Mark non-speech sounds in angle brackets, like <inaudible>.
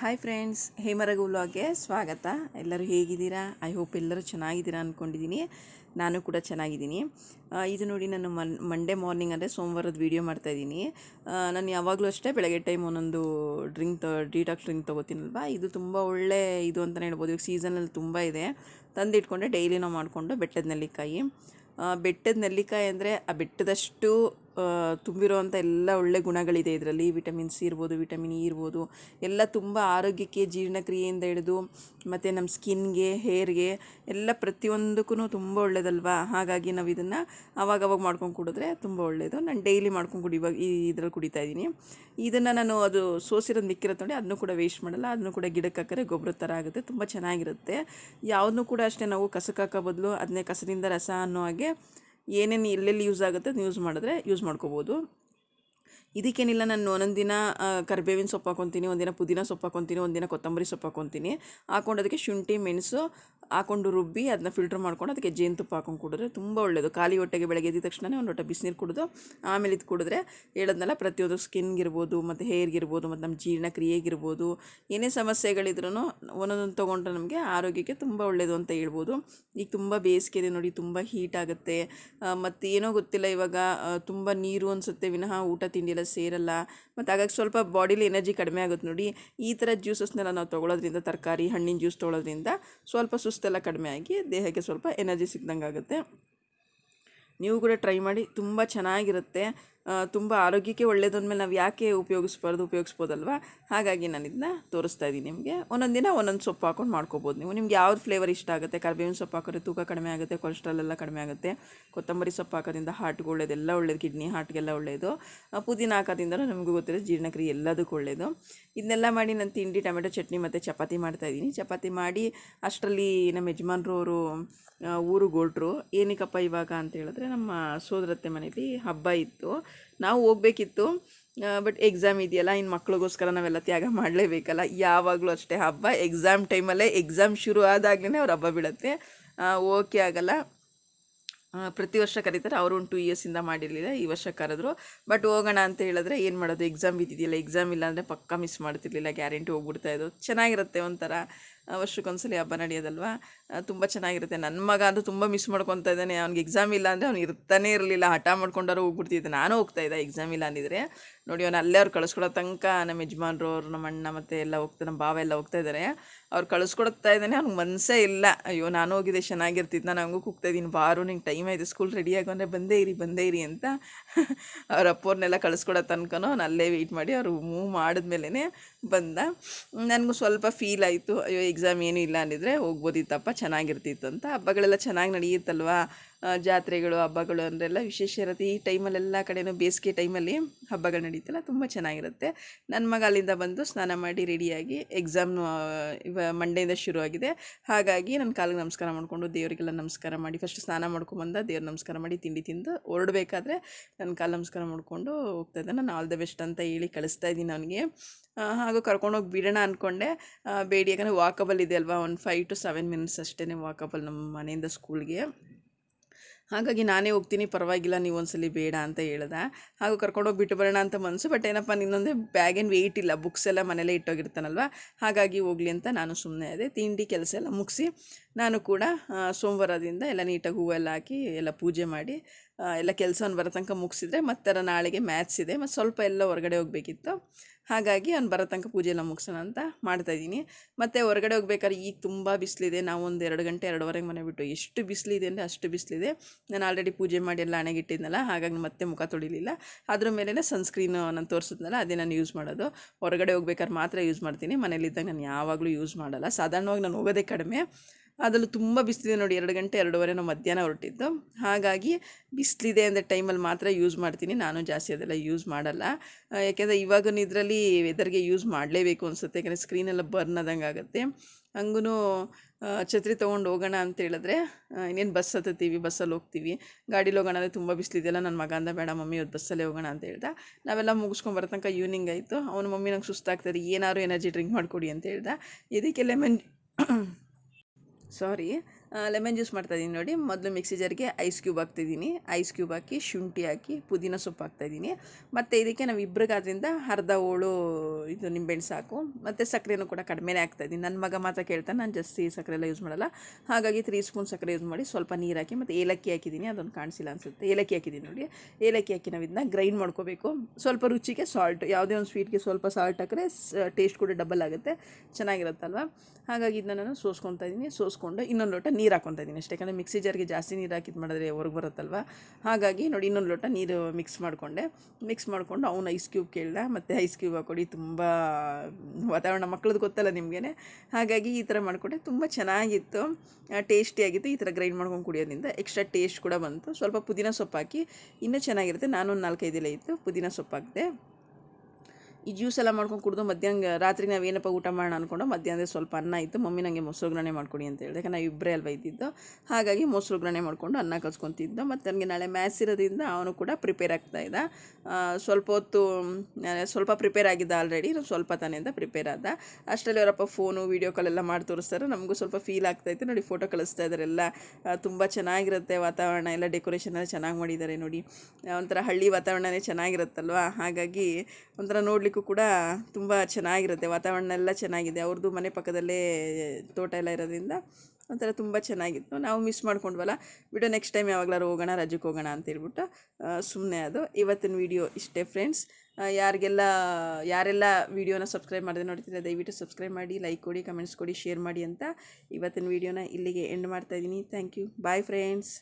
Hi friends ಹೇಮರಗು ವ್ಲಾಗ್ಗೆ ಸ್ವಾಗತ. ಎಲ್ಲರೂ ಹೇಗಿದ್ದೀರಾ? ಐ ಹೋಪ್ ಎಲ್ಲರೂ ಚೆನ್ನಾಗಿದ್ದೀರಾ ಅಂದ್ಕೊಂಡಿದ್ದೀನಿ ನಾನು ಕೂಡ ಚೆನ್ನಾಗಿದ್ದೀನಿ. ಇದು ನೋಡಿ ನಾನು ಮನ್ ಮಂಡೇ ಮಾರ್ನಿಂಗ್ ಅಂದರೆ ಸೋಮವಾರದ ವೀಡಿಯೋ ಮಾಡ್ತಾಯಿದ್ದೀನಿ ನಾನು ಯಾವಾಗಲೂ ಅಷ್ಟೇ ಬೆಳಗ್ಗೆ ಟೈಮ್ ಒಂದೊಂದು ಡ್ರಿಂಕ್ ತ ಡಿಟಾಕ್ಸ್ ಡ್ರಿಂಕ್ ತೊಗೋತೀನಲ್ವ? ಇದು ತುಂಬ ಒಳ್ಳೆ ಇದು ಅಂತಲೇ ಹೇಳ್ಬೋದು. ಈಗ ಸೀಸನಲ್ಲಿ ತುಂಬ ಇದೆ. ತಂದಿಟ್ಕೊಂಡೆ ಡೈಲಿ ನಾವು ಮಾಡಿಕೊಂಡು ಬೆಟ್ಟದ ನೆಲ್ಲಿಕಾಯಿ. ಬೆಟ್ಟದ ನೆಲ್ಲಿಕಾಯಿ ಅಂದರೆ ಆ ಬೆಟ್ಟದಷ್ಟು ತುಂಬಿರುವಂಥ ಎಲ್ಲ ಒಳ್ಳೆ ಗುಣಗಳಿದೆ ಇದರಲ್ಲಿ. ವಿಟಮಿನ್ ಸಿ ಇರ್ಬೋದು, ವಿಟಮಿನ್ ಇ ಇರ್ಬೋದು. ಎಲ್ಲ ತುಂಬ ಆರೋಗ್ಯಕ್ಕೆ, ಜೀರ್ಣಕ್ರಿಯೆಯಿಂದ ಹಿಡಿದು ಮತ್ತು ನಮ್ಮ ಸ್ಕಿನ್ಗೆ, ಹೇರ್ಗೆ ಎಲ್ಲ ಪ್ರತಿಯೊಂದಕ್ಕೂ ತುಂಬ ಒಳ್ಳೆಯದಲ್ವಾ ಹಾಗಾಗಿ ನಾವು ಇದನ್ನು ಅವಾಗವಾಗ ಮಾಡ್ಕೊಂಡು ಕುಡಿದ್ರೆ ತುಂಬ ಒಳ್ಳೆಯದು ನಾನು ಡೈಲಿ ಮಾಡ್ಕೊಂಡು ಕುಡಿ, ಇವಾಗ ಈ ಇದರಲ್ಲಿ ಕುಡಿತಾ ಇದ್ದೀನಿ ಇದನ್ನು ನಾನು ಅದು ಸೋಸಿರೋದು ಮಿಕ್ಕಿರೋ ನೋಡಿ ಅದನ್ನು ಕೂಡ ವೇಸ್ಟ್ ಮಾಡಲ್ಲ. ಅದನ್ನು ಕೂಡ ಗಿಡಕ್ಕೆ ಹಾಕಿದ್ರೆ ಗೊಬ್ಬರ ಥರ ಆಗುತ್ತೆ. ತುಂಬ ಚೆನ್ನಾಗಿರುತ್ತೆ. ಯಾವುದನ್ನು ಕೂಡ ಅಷ್ಟೇ ನಾವು ಕಸಕ್ಕೆ ಹಾಕೋ ಬದಲು ಅದನ್ನೇ ಕಸದಿಂದ ರಸ ಅನ್ನೋ ಹಾಗೆ ಏನೇನು ಎಲ್ಲೆಲ್ಲಿ ಯೂಸ್ ಆಗುತ್ತೆ ಯೂಸ್ ಮಾಡಿದ್ರೆ ಯೂಸ್ ಮಾಡ್ಕೋಬೋದು. ಇದಕ್ಕೇನಿಲ್ಲ, ನಾನು ಒಂದೊಂದು ದಿನ ಕರಿಬೇವಿನ ಸೊಪ್ಪು ಹಾಕೊತೀನಿ, ಒಂದಿನ ಪುದೀನ ಸೊಪ್ಪು ಹಾಕೊತೀನಿ, ಒಂದಿನ ಕೊತ್ತಂಬರಿ ಸೊಪ್ಪು ಹಾಕೊತೀನಿ. ಹಾಕೊಂಡು ಅದಕ್ಕೆ ಶುಂಠಿ, ಮೆಣಸು ಹಾಕೊಂಡು ರುಬ್ಬಿ ಅದನ್ನ ಫಿಲ್ಟ್ರ್ ಮಾಡ್ಕೊಂಡು ಅದಕ್ಕೆ ಜೇನುತುಪ್ಪ ಹಾಕೊಂಡು ಕುಡಿದ್ರೆ ತುಂಬ ಒಳ್ಳೆಯದು ಖಾಲಿ ಹೊಟ್ಟೆಗೆ ಬೆಳಗ್ಗೆ ಎದ್ದ ತಕ್ಷಣ ಒಂದು ಲೋಟ ಬಿಸಿನೀರು ಕುಡಿದು ಆಮೇಲೆ ಇದು ಕುಡಿದ್ರೆ ಹೇಳದ್ನಲ್ಲ, ಪ್ರತಿಯೊಂದು ಸ್ಕಿನ್ಗಿರ್ಬೋದು ಮತ್ತು ಹೇರ್ಗಿರ್ಬೋದು ಮತ್ತು ನಮ್ಮ ಜೀರ್ಣಕ್ರಿಯೆಗಿರ್ಬೋದು ಏನೇ ಸಮಸ್ಯೆಗಳಿದ್ರೂ ಒಂದೊಂದೊಂದು ತೊಗೊಂಡ್ರೆ ನಮಗೆ ಆರೋಗ್ಯಕ್ಕೆ ತುಂಬ ಒಳ್ಳೆಯದು ಅಂತ ಹೇಳ್ಬೋದು. ಈಗ ತುಂಬ ಬೇಸಿಗೆ ಇದೆ ನೋಡಿ, ತುಂಬ ಹೀಟ್ ಆಗುತ್ತೆ. ಮತ್ತು ಏನೋ ಗೊತ್ತಿಲ್ಲ ಇವಾಗ ತುಂಬ ನೀರು ಅನಿಸುತ್ತೆ, ವಿನಃ ಊಟ ತಿಂಡಿ ಸೇರಲ್ಲ ಮತ್ತು ಹಾಗಾಗಿ ಸ್ವಲ್ಪ ಬಾಡಿಲಿ ಎನರ್ಜಿ ಕಡಿಮೆ ಆಗುತ್ತೆ ನೋಡಿ. ಈ ಥರ ಜ್ಯೂಸಸ್ನೆಲ್ಲ ನಾವು ತೊಗೊಳೋದ್ರಿಂದ, ತರಕಾರಿ, ಹಣ್ಣಿನ ಜ್ಯೂಸ್ ತೊಗೊಳೋದ್ರಿಂದ ಸ್ವಲ್ಪ ಸುಸ್ತೆಲ್ಲ ಕಡಿಮೆ ಆಗಿ ದೇಹಕ್ಕೆ ಸ್ವಲ್ಪ ಎನರ್ಜಿ ಸಿಕ್ದಂಗೆ ಆಗುತ್ತೆ ನೀವು ಕೂಡ ಟ್ರೈ ಮಾಡಿ, ತುಂಬ ಚೆನ್ನಾಗಿರುತ್ತೆ. ತುಂಬ ಆರೋಗ್ಯಕ್ಕೆ ಒಳ್ಳೇದು ಅಂದಮೇಲೆ ನಾವು ಯಾಕೆ ಉಪಯೋಗಿಸ್ಬಾರ್ದು, ಉಪಯೋಗಿಸ್ಬೋದಲ್ವ? ಹಾಗಾಗಿ ನಾನು ಇದನ್ನ ತೋರಿಸ್ತಾ ಇದ್ದೀನಿ ನಿಮಗೆ. ಒಂದೊಂದು ದಿನ ಒಂದೊಂದು ಸೊಪ್ಪು ಹಾಕೊಂಡು ಮಾಡ್ಕೋಬೋದು ನೀವು. ನಿಮ್ಗೆ ಯಾವ್ದು ಫ್ಲೇವರ್ ಇಷ್ಟ ಆಗುತ್ತೆ? ಕರ್ಬೇವಿನ ಸೊಪ್ಪು ಹಾಕೋದ್ರೆ ತೂಕ ಕಡಿಮೆ ಆಗುತ್ತೆ ಕೊಲೆಸ್ಟ್ರಾಲ್ ಎಲ್ಲ ಕಡಿಮೆ ಆಗುತ್ತೆ. ಕೊತ್ತಂಬರಿ ಸೊಪ್ಪು ಹಾಕೋದ್ರಿಂದ ಹಾರ್ಟ್ಗೆ ಒಳ್ಳೇದೆಲ್ಲ ಒಳ್ಳೇದು ಕಿಡ್ನಿ ಹಾರ್ಟ್ಗೆಲ್ಲ ಒಳ್ಳೆಯದು ಪುದೀನ ಹಾಕೋದ್ರಿಂದ ನಮಗೂ ಗೊತ್ತಿರೋ ಜೀರ್ಣಕ್ರಿಯೆ ಎಲ್ಲದಕ್ಕೂ ಒಳ್ಳೆಯದು ಇದನ್ನೆಲ್ಲ ಮಾಡಿ ನಾನು ತಿಂಡಿ, ಟೊಮೆಟೊ, ಚಟ್ನಿ ಮತ್ತು ಚಪಾತಿ ಮಾಡ್ತಾ ಇದ್ದೀನಿ. ಚಪಾತಿ ಮಾಡಿ ಅಷ್ಟರಲ್ಲಿ ನಮ್ಮ ಯಜಮಾನ್ರು ಅವರು ಊರು ಹೊರಟ್ರು ಏನಕ್ಕಪ್ಪ ಇವಾಗ ಅಂತ ಹೇಳಿದ್ರೆ ನಮ್ಮ ಸೋದರತ್ತೆ ಮನೇಲಿ ಹಬ್ಬ ಇತ್ತು. ನಾವು ಹೋಗ್ಬೇಕಿತ್ತು. ಬಟ್ ಎಕ್ಸಾಮ್ ಇದೆಯಲ್ಲ ಇನ್ನು ಮಕ್ಳಿಗೋಸ್ಕರ ನಾವೆಲ್ಲ ತ್ಯಾಗ ಮಾಡಲೇಬೇಕಲ್ಲ. ಯಾವಾಗಲೂ ಅಷ್ಟೇ ಹಬ್ಬ. ಎಕ್ಸಾಮ್ ಟೈಮಲ್ಲೇ ಎಕ್ಸಾಮ್ ಶುರು ಆದಾಗಲೇ ಅವ್ರ ಹಬ್ಬ ಬೀಳುತ್ತೆ ಓಕೆ ಆಗಲ್ಲ. ಪ್ರತಿ ವರ್ಷ ಕರೀತಾರೆ. ಅವರು ಒಂದು ಟೂ ಇಯರ್ಸಿಂದ ಮಾಡಿರಲಿಲ್ಲ, ಈ ವರ್ಷ ಕರೆದ್ರು. ಬಟ್ ಹೋಗೋಣ ಅಂತ ಹೇಳಿದ್ರೆ ಏನು ಮಾಡೋದು? ಎಕ್ಸಾಮ್ ಬಿದ್ದಿದೆಯಲ್ಲ ಎಕ್ಸಾಮ್ ಇಲ್ಲ ಅಂದರೆ ಪಕ್ಕ ಮಿಸ್ ಮಾಡ್ತಿರ್ಲಿಲ್ಲ ಗ್ಯಾರಂಟಿ ಹೋಗ್ಬಿಡ್ತಾ ಇದ್ದು ಚೆನ್ನಾಗಿರುತ್ತೆ ಒಂಥರ. ವರ್ಷಕ್ಕೊಂದ್ಸಲಿ ಹಬ್ಬ ನಡೆಯೋದಲ್ವಾ? ತುಂಬ ಚೆನ್ನಾಗಿರುತ್ತೆ. ನನ್ನ ಮಗ ಅಂತ ತುಂಬ ಮಿಸ್ ಮಾಡ್ಕೊತಾ ಇದ್ದಾನೆ. ಅವ್ನಿಗೆ ಎಕ್ಸಾಮ್ ಇಲ್ಲ ಅಂದರೆ ಅವ್ನು ಇರ್ತಾನೆ ಇರಲಿಲ್ಲ. ಹಠ ಮಾಡ್ಕೊಂಡಾರು ಹೋಗ್ಬಿಡ್ತಿದ್ದೆ ನಾನು ಹೋಗ್ತಾ ಇದ್ದೆ ಎಕ್ಸಾಮ್ ಇಲ್ಲ ಅಂದಿದ್ರೆ. ನೋಡಿ, ಅವ್ನು ಅಲ್ಲೇ ಅವ್ರು ಕಳಿಸ್ಕೊಡೋ ತನಕ ನಮ್ಮ ಯಜಮಾನ್ರು, ಅವ್ರು, ನಮ್ಮ ಅಣ್ಣ ಮತ್ತೆ ಎಲ್ಲ ಹೋಗ್ತಾ, ನಮ್ಮ ಭಾವ ಎಲ್ಲ ಹೋಗ್ತಾ ಇದ್ದಾರೆ. ಅವ್ರು ಕಳಿಸ್ಕೊಡ್ತಾ ಇದ್ದಾನೆ. ಅವ್ನಿಗೆ ಮನಸ್ಸೇ ಇಲ್ಲ. ಅಯ್ಯೋ, ನಾನು ಹೋಗಿದ್ದೆ ಚೆನ್ನಾಗಿರ್ತಿದ್ದು ನಾನು ಹಂಗೂ ಕೂಗ್ತಾ ಇದ್ದೀನಿ. ಬಾರು, ನಿಂಗೆ ಟೈಮ್ ಆಯಿತು. ಸ್ಕೂಲ್ ರೆಡಿ ಅಂದರೆ ಬಂದೇ ಇರಿ ಬಂದೇ ಇರಿ ಅಂತ <laughs> ಅವ್ರ ಅಪ್ಪವ್ರನ್ನೆಲ್ಲ ಕಳಿಸ್ಕೊಡೋ ತನಕನೂ ನಾನು ಅಲ್ಲೇ ವೆಯ್ಟ್ ಮಾಡಿ ಅವರು ಮೂವ್ ಮಾಡಿದ್ಮೇಲೆ ಬಂದ. ನನಗೂ ಸ್ವಲ್ಪ ಫೀಲ್ ಆಯಿತು. ಅಯ್ಯೋ ಎಕ್ಸಾಮ್ ಏನೂ ಇಲ್ಲ ಅಂದಿದ್ರೆ ಹೋಗ್ಬೋದಿತ್ತಪ್ಪ ಚೆನ್ನಾಗಿರ್ತಿತ್ತು ಅಂತ ಹಬ್ಬಗಳೆಲ್ಲ ಚೆನ್ನಾಗಿ ನಡೆಯುತ್ತಲ್ವಾ? ಜಾತ್ರೆಗಳು, ಹಬ್ಬಗಳು ಅಂದರೆಲ್ಲ ವಿಶೇಷ ಈ ಟೈಮಲ್ಲೆಲ್ಲ ಕಡೆಯೂ ಬೇಸಿಗೆ ಟೈಮಲ್ಲಿ ಹಬ್ಬಗಳು ನಡೀತಲ್ಲ, ತುಂಬ ಚೆನ್ನಾಗಿರುತ್ತೆ. ನನ್ನ ಮಗ ಅಲ್ಲಿಂದ ಬಂದು ಸ್ನಾನ ಮಾಡಿ ರೆಡಿಯಾಗಿ ಎಕ್ಸಾಮ್ ಇವ ಮಂಡೆಯಿಂದ ಶುರುವಾಗಿದೆ ಹಾಗಾಗಿ ನನ್ನ ಕಾಲಿಗೆ ನಮಸ್ಕಾರ ಮಾಡಿಕೊಂಡು ದೇವರಿಗೆಲ್ಲ ನಮಸ್ಕಾರ ಮಾಡಿ ಫಸ್ಟ್ ಸ್ನಾನ ಮಾಡ್ಕೊಂಬಂದ ದೇವ್ರ ನಮಸ್ಕಾರ ಮಾಡಿ ತಿಂಡಿ ತಿಂದು ಹೊರಡಬೇಕಾದ್ರೆ ನನ್ನ ಕಾಲು ನಮಸ್ಕಾರ ಮಾಡಿಕೊಂಡು ಹೋಗ್ತಾ ಇದ್ದೆ. ನಾನು ಆಲ್ ದ ಬೆಸ್ಟ್ ಅಂತ ಹೇಳಿ ಕಳಿಸ್ತಾ ಇದ್ದೀನಿ ಅವನಿಗೆ. ಹಾಗೂ ಕರ್ಕೊಂಡೋಗಿ ಬಿಡೋಣ ಅಂದ್ಕೊಂಡೆ ಬೇಡಿ, ಯಾಕಂದರೆ ವಾಕಬಲ್ ಇದೆ ಅಲ್ವಾ? ಒಂದು ಫೈವ್ ಟು ಸೆವೆನ್ ಮಿನಿಟ್ಸ್ ಅಷ್ಟೇ ವಾಕಬಲ್ ನಮ್ಮ ಮನೆಯಿಂದ ಸ್ಕೂಲ್ಗೆ ಹಾಗಾಗಿ ನಾನೇ ಹೋಗ್ತೀನಿ, ಪರವಾಗಿಲ್ಲ, ನೀವು ಒಂದ್ಸಲಿ ಬೇಡ ಅಂತ ಹೇಳ್ದೆ. ಹಾಗೂ ಕರ್ಕೊಂಡೋಗಿ ಬಿಟ್ಟು ಬರೋಣ ಅಂತ ಮನಸ್ಸು ಬಟ್ ಏನಪ್ಪ, ನಿನ್ನೊಂದೇ ಏನು ವೆಯ್ಟ್ ಇಲ್ಲ ಬುಕ್ಸ್ ಎಲ್ಲ ಮನೇಲೇ ಇಟ್ಟೋಗಿರ್ತಾನಲ್ವ? ಹಾಗಾಗಿ ಹೋಗಲಿ ಅಂತ ನಾನು ಸುಮ್ಮನೆ ಅದೇ ತಿಂಡಿ, ಕೆಲಸ ಎಲ್ಲ ಮುಗಿಸಿ, ನಾನು ಕೂಡ ಸೋಮವಾರದಿಂದ ಎಲ್ಲ ನೀಟಾಗಿ ಹೂವೆಲ್ಲ ಹಾಕಿ ಎಲ್ಲ ಪೂಜೆ ಮಾಡಿ ಎಲ್ಲ ಕೆಲಸವನ್ನು ಬರೋ ತನಕ ಮುಗಿಸಿದ್ರೆ ಮತ್ತೆ ನಾಳೆಗೆ ಮ್ಯಾಥ್ಸ್ ಇದೆ. ಮತ್ತು ಸ್ವಲ್ಪ ಎಲ್ಲ ಹೊರಗಡೆ ಹೋಗಬೇಕಿತ್ತು. ಹಾಗಾಗಿ ಅವ್ನು ಬರೋ ತನಕ ಪೂಜೆ ಎಲ್ಲ ಮುಗಿಸೋಣ ಅಂತ ಮಾಡ್ತಾಯಿದ್ದೀನಿ ಮತ್ತು ಹೊರಗಡೆ ಹೋಗ್ಬೇಕಾದ್ರೆ ಈಗ ತುಂಬ ಬಿಸಿಲಿದೆ. ನಾವು ಒಂದು ಎರಡು ಗಂಟೆ, ಎರಡುವರೆಗೆ ಮನೆ ಬಿಟ್ಟು ಎಷ್ಟು ಬಿಸಿಲಿದೆ ಅಂದರೆ ಅಷ್ಟು ಬಿಸಿಲಿದೆ. ನಾನು ಆಲ್ರೆಡಿ ಪೂಜೆ ಮಾಡಿ ಎಲ್ಲ ಅಣೆಗಿಟ್ಟಿದ್ನಲ್ಲ ಹಾಗಾಗಿ ಮತ್ತೆ ಮುಖ ತೊಳಿಲಿಲ್ಲ. ಅದ್ರ ಮೇಲೆ ಸನ್ಸ್ಕ್ರೀನು ನಾನು ತೋರಿಸಿದ್ನಲ್ಲ, ಅದೇ ನಾನು ಯೂಸ್ ಮಾಡೋದು. ಹೊರಗಡೆ ಹೋಗ್ಬೇಕಾದ್ರೆ ಮಾತ್ರ ಯೂಸ್ ಮಾಡ್ತೀನಿ. ಮನೇಲಿದ್ದಾಗ ನಾನು ಯಾವಾಗಲೂ ಯೂಸ್ ಮಾಡಲ್ಲ. ಸಾಧಾರಣವಾಗಿ ನಾನು ಹೋಗೋದೇ ಕಡಿಮೆ. ಅದರಲ್ಲೂ ತುಂಬ ಬಿಸಿಲಿದೆ ನೋಡಿ, ಎರಡು ಗಂಟೆ ಎರಡೂವರೆ ನಾವು ಮಧ್ಯಾಹ್ನ ಹೊರಟಿದ್ದು. ಹಾಗಾಗಿ ಬಿಸಿಲಿದೆ ಅಂದರೆ ಟೈಮಲ್ಲಿ ಮಾತ್ರ ಯೂಸ್ ಮಾಡ್ತೀನಿ. ನಾನು ಜಾಸ್ತಿ ಅದೆಲ್ಲ ಯೂಸ್ ಮಾಡಲ್ಲ. ಯಾಕೆಂದರೆ ಇವಾಗಿನ ಇದರಲ್ಲಿ ವೆದರ್ಗೆ ಯೂಸ್ ಮಾಡಲೇಬೇಕು ಅನಿಸುತ್ತೆ. ಯಾಕಂದರೆ ಸ್ಕ್ರೀನೆಲ್ಲ ಬರ್ನ್ ಆದಂಗೆ ಆಗುತ್ತೆ. ಹಂಗೂ ಛತ್ರಿ ತೊಗೊಂಡು ಹೋಗೋಣ ಅಂತ ಹೇಳಿದ್ರೆ ಇನ್ನೇನು ಬಸ್ ಹತ್ತತ್ತೀವಿ ಬಸ್ಸಲ್ಲಿ ಹೋಗ್ತೀವಿ. ಗಾಡೀಲಿ ಹೋಗೋಣ ಅಂದರೆ ತುಂಬ ಬಿಸಿಲಿದೆಯಲ್ಲ ನನ್ನ ಮಗ ಅಂದ, ಬೇಡ ಮಮ್ಮಿ ಇವತ್ತು ಬಸ್ಸಲ್ಲೇ ಹೋಗೋಣ ಅಂತ ಹೇಳ್ದ. ನಾವೆಲ್ಲ ಮುಗಿಸ್ಕೊಂಡು ತನಕ ಈವ್ನಿಂಗ್ ಆಯಿತು. ಅವನ ಮಮ್ಮಿ ನಂಗೆ ಸುಸ್ತಾಗ್ತಾರೆ ಏನಾದ್ರು ಎನರ್ಜಿ ಡ್ರಿಂಕ್ ಮಾಡಿಕೊಡಿ ಅಂತ ಹೇಳ್ದ. ಇದಕ್ಕೆ ಲೆಮನ್ sorry. ಲೆಮನ್ ಜ್ಯೂಸ್ ಮಾಡ್ತಾಯಿದ್ದೀನಿ ನೋಡಿ. ಮೊದಲು ಮಿಕ್ಸಿ ಜಾರಿಗೆ ಐಸ್ ಕ್ಯೂಬ್ ಹಾಕ್ತಿದ್ದೀನಿ. ಐಸ್ ಕ್ಯೂಬ್ ಹಾಕಿ, ಶುಂಠಿ ಹಾಕಿ, ಪುದೀನ ಸೊಪ್ಪು ಹಾಕ್ತಾಯಿದ್ದೀನಿ. ಮತ್ತು ಇದಕ್ಕೆ ನಾವು ಇಬ್ಬರಿಗಾದ್ರಿಂದ ಅರ್ಧ ಹೋಳು ಇದು ನಿಂಬೆಹಣ್ಣು ಸಾಕು. ಮತ್ತು ಸಕ್ಕರೆನೂ ಕೂಡ ಕಡಿಮೆನೇ ಹಾಕ್ತಾಯಿದ್ದೀನಿ. ನನ್ನ ಮಗ ಮಾತ್ರ ಕೇಳ್ತಾನೆ ನಾನು ಜಾಸ್ತಿ ಸಕ್ಕರೆ ಎಲ್ಲ ಯೂಸ್ ಮಾಡಲ್ಲ. ಹಾಗಾಗಿ ತ್ರೀ ಸ್ಪೂನ್ ಸಕ್ಕರೆ ಯೂಸ್ ಮಾಡಿ ಸ್ವಲ್ಪ ನೀರು ಹಾಕಿ ಮತ್ತು ಏಲಕ್ಕಿ ಹಾಕಿದ್ದೀನಿ. ಅದೊಂದು ಕಾಣಿಸಿಲ್ಲ ಅನಿಸುತ್ತೆ. ಏಲಕ್ಕಿ ಹಾಕಿದ್ದೀನಿ ನೋಡಿ. ಏಲಕ್ಕಿ ಹಾಕಿ ನಾವು ಇದನ್ನ ಗ್ರೈಂಡ್ ಮಾಡ್ಕೋಬೇಕು. ಸ್ವಲ್ಪ ರುಚಿಗೆ ಸಾಲ್ಟ್ ಯಾವುದೇ ಒಂದು ಸ್ವೀಟ್ಗೆ ಸ್ವಲ್ಪ ಸಾಲ್ಟ್ ಹಾಕಿದ್ರೆ ಟೇಸ್ಟ್ ಕೂಡ ಡಬಲ್ ಆಗುತ್ತೆ. ಚೆನ್ನಾಗಿರುತ್ತಲ್ವ? ಹಾಗಾಗಿ ಇದನ್ನ ನಾನು ಸೋಸ್ಕೊತಾ ಇದ್ದೀನಿ ಸೋಸ್ಕೊಂಡು ಇನ್ನೊಂದು ಲೋಟ ನೀರು ಹಾಕ್ಕೊತಾ ಇದ್ದೀನಿ ಅಷ್ಟೇ. ಯಾಕಂದರೆ ಮಿಕ್ಸಿ ಜಾರ್ಗೆ ಜಾಸ್ತಿ ನೀರು ಹಾಕಿದ್ದು ಮಾಡಿದ್ರೆ ಹೊರಗೆ ಬರುತ್ತಲ್ವ? ಹಾಗಾಗಿ ನೋಡಿ ಇನ್ನೊಂದು ಲೋಟ ನೀರು ಮಿಕ್ಸ್ ಮಾಡಿಕೊಂಡೆ. ಮಿಕ್ಸ್ ಮಾಡಿಕೊಂಡು ಅವ್ನು ಐಸ್ ಕ್ಯೂಬ್ ಕೇಳಿದೆ. ಮತ್ತು ಐಸ್ ಕ್ಯೂಬ್ ಹಾಕ್ಕೊಡಿ ತುಂಬ ವಾತಾವರಣ ಮಕ್ಳದ್ದು ಗೊತ್ತಲ್ಲ ನಿಮಗೇ ಹಾಗಾಗಿ ಈ ಥರ ಮಾಡಿಕೊಂಡೆ. ತುಂಬ ಚೆನ್ನಾಗಿತ್ತು. ಟೇಸ್ಟಿಯಾಗಿತ್ತು ಈ ಥರ ಗ್ರೈಂಡ್ ಮಾಡ್ಕೊಂಡು ಕುಡಿಯೋದ್ರಿಂದ ಎಕ್ಸ್ಟ್ರಾ ಟೇಸ್ಟ್ ಕೂಡ ಬಂತು. ಸ್ವಲ್ಪ ಪುದೀನ ಸೊಪ್ಪು ಹಾಕಿ ಇನ್ನೂ ಚೆನ್ನಾಗಿರುತ್ತೆ. ನಾನು ಒಂದು ನಾಲ್ಕೈದು ಎಲೆ ಇತ್ತು. ಪುದೀನ ಸೊಪ್ಪು ಹಾಕಿದೆ ಈ ಜ್ಯೂಸ್ ಎಲ್ಲ ಮಾಡ್ಕೊಂಡು ಕುಡಿದು ಮಧ್ಯಾಹ್ನ ರಾತ್ರಿ ನಾವು ಏನಪ್ಪ ಊಟ ಮಾಡೋಣ ಅಂದ್ಕೊಂಡು ಮಧ್ಯಾಹ್ನ ಸ್ವಲ್ಪ ಅನ್ನ ಇತ್ತು. ಮಮ್ಮಿ ನನಗೆ ಮೊಸರುಗ್ರಣೆ ಮಾಡ್ಕೊಡಿ ಅಂತ ಹೇಳಿದೆ. ಯಾಕಂದ್ರೆ ನಾವು ಇಬ್ಬರೇ ಅಲ್ವ ಇದ್ದಿದ್ದು. ಹಾಗಾಗಿ ಮೊಸರುಗ್ರಣೆ ಮಾಡಿಕೊಂಡು ಅನ್ನ ಕಲ್ಸ್ಕೊತಿದ್ದು. ಮತ್ತು ನನಗೆ ನಾಳೆ ಮ್ಯಾಥ್ಸ್ ಇರೋದ್ರಿಂದ ಅವನು ಕೂಡ ಪ್ರಿಪೇರ್ ಆಗ್ತಾಯಿದ್ದ ಸ್ವಲ್ಪ ಹೊತ್ತು ಸ್ವಲ್ಪ ಪ್ರಿಪೇರ್ ಆಗಿದ್ದ ಆಲ್ರೆಡಿ. ಸ್ವಲ್ಪ ತಾನೆಯಿಂದ ಪ್ರಿಪೇರ್ ಆದ. ಅಷ್ಟರಲ್ಲಿ ಅವರಪ್ಪ ಫೋನು, ವೀಡಿಯೋ ಕಾಲೆಲ್ಲ ಮಾಡಿ ತೋರಿಸ್ತಾರೆ. ನಮಗೂ ಸ್ವಲ್ಪ ಫೀಲ್ ಆಗ್ತಾಯಿತ್ತು ನೋಡಿ ಫೋಟೋ ಕಳಿಸ್ತಾ ಇದ್ದಾರೆ ಎಲ್ಲ. ತುಂಬ ಚೆನ್ನಾಗಿರುತ್ತೆ ವಾತಾವರಣ. ಎಲ್ಲ ಡೆಕೋರೇಷನ್ ಎಲ್ಲ ಚೆನ್ನಾಗಿ ಮಾಡಿದ್ದಾರೆ ನೋಡಿ. ಒಂಥರ ಹಳ್ಳಿ ವಾತಾವರಣನೇ ಚೆನ್ನಾಗಿರುತ್ತಲ್ವ? ಹಾಗಾಗಿ ಒಂಥರ ನೋಡಲಿಕ್ಕೂ ಕೂಡ ತುಂಬ ಚೆನ್ನಾಗಿರುತ್ತೆ ವಾತಾವರಣ ಎಲ್ಲ ಚೆನ್ನಾಗಿದೆ. ಅವ್ರದ್ದು ಮನೆ ಪಕ್ಕದಲ್ಲೇ ತೋಟ ಎಲ್ಲ ಇರೋದ್ರಿಂದ ಒಂಥರ ತುಂಬ ಚೆನ್ನಾಗಿತ್ತು. ನಾವು ಮಿಸ್ ಮಾಡ್ಕೊಂಡ್ವಲ್ಲ. ವಿಡಿಯೋ ನೆಕ್ಸ್ಟ್ ಟೈಮ್ ಯಾವಾಗಲಾರು ಹೋಗೋಣ ರಜಕ್ಕೆ ಹೋಗೋಣ ಅಂತ ಹೇಳ್ಬಿಟ್ಟು ಸುಮ್ಮನೆ ಅದು. ಇವತ್ತಿನ ವಿಡಿಯೋ ಇಷ್ಟೇ ಫ್ರೆಂಡ್ಸ್ ಯಾರಿಗೆಲ್ಲ, ಯಾರೆಲ್ಲ ವಿಡಿಯೋನ ಸಬ್ಸ್ಕ್ರೈಬ್ ಮಾಡಿದೆ ನೋಡ್ತೀರಾ ದಯವಿಟ್ಟು ಸಬ್ಸ್ಕ್ರೈಬ್ ಮಾಡಿ ಲೈಕ್ ಕೊಡಿ ಕಮೆಂಟ್ಸ್ ಕೊಡಿ ಶೇರ್ ಮಾಡಿ ಅಂತ ಇವತ್ತಿನ ವಿಡಿಯೋನ ಇಲ್ಲಿಗೆ ಎಂಡ್ ಮಾಡ್ತಾಯಿದ್ದೀನಿ ಥ್ಯಾಂಕ್ ಯು ಬಾಯ್ ಫ್ರೆಂಡ್ಸ್